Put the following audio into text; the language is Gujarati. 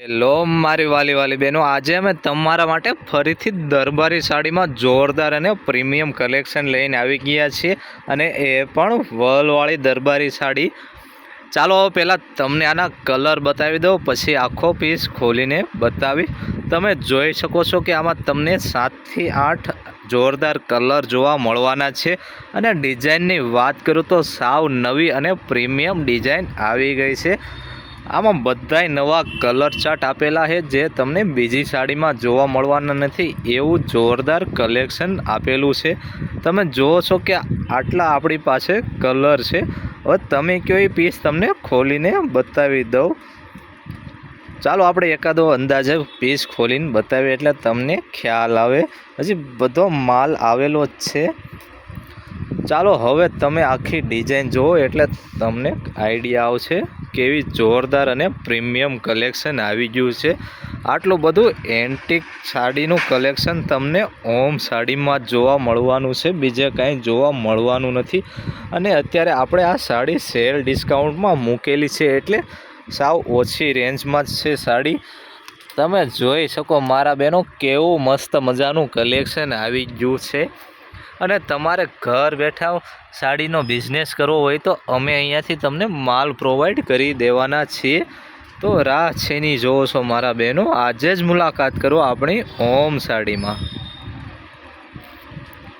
હેલો, મારી વાલી વાલી બહેનો, આજે અમે તમારા માટે ફરીથી દરબારી સાડીમાં જોરદાર અને પ્રીમિયમ કલેક્શન લઈને આવી ગયા છીએ અને એ પણ વલવાળી દરબારી સાડી. ચાલો પહેલાં તમને આના કલર બતાવી દઉં, પછી આખો પીસ ખોલીને બતાવી. તમે જોઈ શકો છો કે આમાં તમને સાતથી આઠ જોરદાર કલર જોવા મળવાના છે અને ડિઝાઇનની વાત કરું તો સાવ નવી અને પ્રીમિયમ ડિઝાઇન આવી ગઈ છે. આમાં બધાય નવા કલર ચાર્ટ આપેલા છે જે તમને બીજી સાડીમાં જોવા મળવાના નથી, એવું જોરદાર કલેક્શન આપેલું છે. તમે જુઓ છો કે આટલા આપણી પાસે કલર છે. હવે તમે કયો એ પીસ તમને ખોલીને બતાવી દઉં. ચાલો આપણે એકાદો અંદાજે પીસ ખોલીને બતાવીએ એટલે તમને ખ્યાલ આવે. હજી બધો માલ આવેલો જ છે. ચાલો હવે તમે આખી ડિઝાઇન જુઓ એટલે તમને આઈડિયા આવશે. કેવી જોરદાર અને પ્રીમિયમ કલેક્શન આવી ગયું છે. આટલું બધું એન્ટિક સાડીનું કલેક્શન તમને ઓમ સાડીમાં જોવા મળવાનું છે. બીજે કાંઈ જોવા મળવાનું નથી. અને અત્યારે આપણે આ સાડી સેલ ડિસ્કાઉન્ટમાં મૂકેલી છે એટલે સાવ ઓછી રેન્જમાં જ છે સાડી. તમે જોઈ શકો મારા બહેનો કેવું મસ્ત મજાનું કલેક્શન આવી ગયું છે. અને તમારે ઘર બેઠા સાડીનો બિઝનેસ કરવો હોય તો અમે અહીંયાથી તમને માલ પ્રોવાઈડ કરી દેવાના છીએ. તો રાહ છેની જોવો છો મારા બહેનો. આજે જ મુલાકાત કરો આપણી ઓમ સાડીમાં.